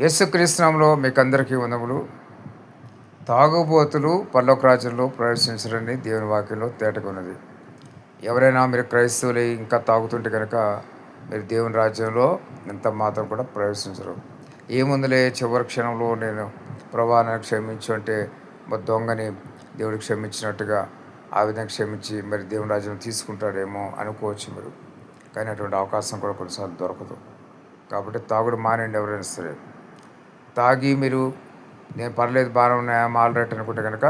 యేసుక్రీస్తునామంలో మీకు అందరికీ వందములు. తాగుబోతులు పర్లోక రాజ్యంలో ప్రవేశించరని దేవుని వాక్యంలో తేటకున్నది. ఎవరైనా మీరు క్రైస్తవులు ఇంకా తాగుతుంటే కనుక మీరు దేవుని రాజ్యంలో ఇంత మాత్రం కూడా ప్రవేశించరు. ఏముందులే చివరి క్షణంలో నేను ప్రభావాన్ని క్షమించు అంటే మరి దొంగని దేవుడు క్షమించినట్టుగా ఆ విధంగా క్షమించి మరి దేవుని రాజ్యం తీసుకుంటాడేమో అనుకోవచ్చు మీరు. కానీ అటువంటి అవకాశం కూడా కొన్నిసార్లు దొరకదు. కాబట్టి తాగుడు మానండి ఎవరైనా సరే. తాగి మీరు నేను పర్లేదు బాగానే ఉన్నాయా ఆల్రెడీ అనుకుంటే కనుక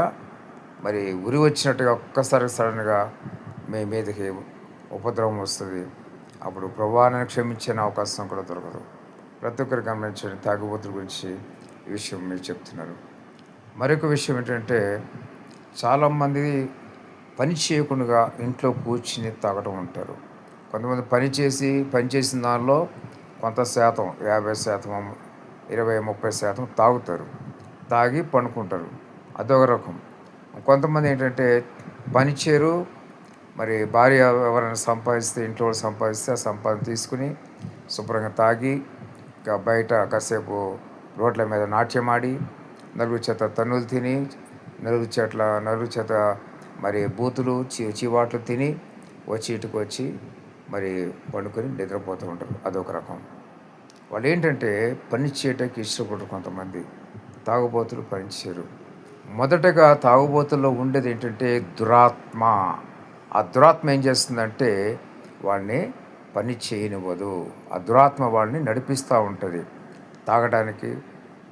మరి ఉరి వచ్చినట్టుగా ఒక్కసారి సడన్గా మీ మీదకి ఉపద్రవం వస్తుంది. అప్పుడు ప్రభావాన్ని క్షమించే అవకాశం కూడా దొరకదు. ప్రతి ఒక్కరు గమనించండి తాగుబోతుల గురించి ఈ విషయం మీరు చెప్తున్నారు. మరొక విషయం ఏంటంటే చాలామంది పని చేయకుండా ఇంట్లో కూర్చుని తాగటం ఉంటారు కొంతమంది పని చేసి పని చేసిన దానిలో కొంత శాతం యాభై శాతం ఇరవై ముప్పై శాతం తాగుతారు. తాగి పండుకుంటారు. అదొక రకం. కొంతమంది ఏంటంటే పనిచేరు మరి భార్య ఎవరైనా సంపాదిస్తే ఇంట్లో వాళ్ళు సంపాదిస్తే ఆ సంపాదన తీసుకుని శుభ్రంగా తాగి ఇంకా బయట కాసేపు రోడ్ల మీద నాట్యమాడి నలుగురు చేత తన్నులు తిని నలుగురు చేట్ల నలుగురు చేత మరి బూతులు చి చివాట్లు తిని వచ్చి ఇటుకు వచ్చి మరి పండుకొని నిద్రపోతూ ఉంటారు. అదొక రకం. వాళ్ళు ఏంటంటే పని చేయటానికి ఇష్టపడరు కొంతమంది. తాగుబోతులు పని చేయరు మొదటగా తాగుబోతుల్లో ఉండేది ఏంటంటే దురాత్మ. ఆ దురాత్మ ఏం చేస్తుందంటే వాడిని పని చేయనివ్వదు. ఆ దురాత్మ వాడిని నడిపిస్తూ ఉంటుంది. తాగడానికి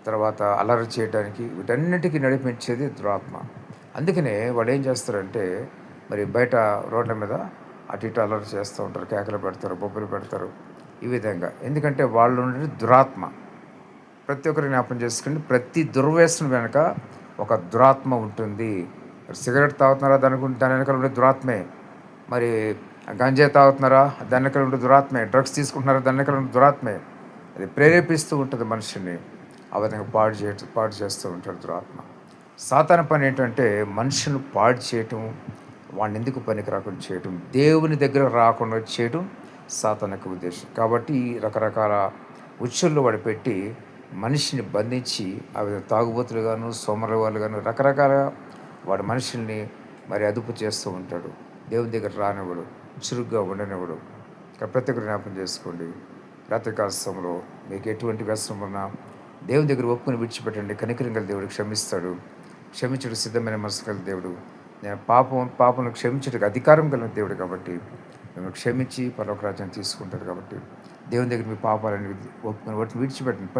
తర్వాత అలరి చేయడానికి వీటన్నిటికీ నడిపించేది దురాత్మ. అందుకనే వాళ్ళు ఏం చేస్తారంటే మరి బయట రోడ్ల మీద అటు ఇటు అలరి చేస్తూ ఉంటారు. కేకలు పెడతారు బొబ్బలు పెడతారు. ఈ విధంగా. ఎందుకంటే వాళ్ళు ఉండేది దురాత్మ. ప్రతి ఒక్కరు జ్ఞాపం చేసుకుని ప్రతి దుర్వ్యసనం వెనక ఒక దురాత్మ ఉంటుంది. సిగరెట్ తాగుతున్నారా? దాని దాని వెనకాల ఉండే దురాత్మే. మరి గంజాయి తాగుతున్నారా? దాని వెనకాల ఉండే దురాత్మే. డ్రగ్స్ తీసుకుంటున్నారా? దాని వెనకాల ఉండే దురాత్మే. అది ప్రేరేపిస్తూ ఉంటుంది మనిషిని. ఆ విధంగా పాడు చేయ పాడు చేస్తూ ఉంటాడు దురాత్మ. సాధారణ పని ఏంటంటే మనుషులను పాడు చేయటం వాడిని ఎందుకు పనికి రాకుండా చేయటం దేవుని దగ్గర రాకుండా చేయటం సాతనకు ఉద్దేశం. కాబట్టి రకరకాల ఉచ్చుల్లో వాడు పెట్టి మనిషిని బంధించి ఆ విధంగా తాగుబోతులుగాను సోమర వాళ్ళుగాను రకరకాల వాడు మనుషుల్ని మరి అదుపు చేస్తూ ఉంటాడు. దేవుని దగ్గర రానివ్వడు చురుగ్గా ఉండనివ్వడు. ప్రతి ఒక్కరు జ్ఞాపం చేసుకోండి. రాత్రికాల సమయంలో మీకు ఎటువంటి వ్యసనం ఉన్నా దేవుని దగ్గర ఒప్పుకొని విడిచిపెట్టండి. కనికరింగల దేవుడు క్షమిస్తాడు. క్షమించడు సిద్ధమైన మనసు దేవుడు. పాపం పాపను క్షమించడానికి అధికారం కలిగిన దేవుడు కాబట్టి మేము క్షమించి పరలోక రాజ్యాన్ని కాబట్టి దేవుని దగ్గర మీ పాపాలని ఒప్పుకొని వాటిని విడిచిపెట్టండి.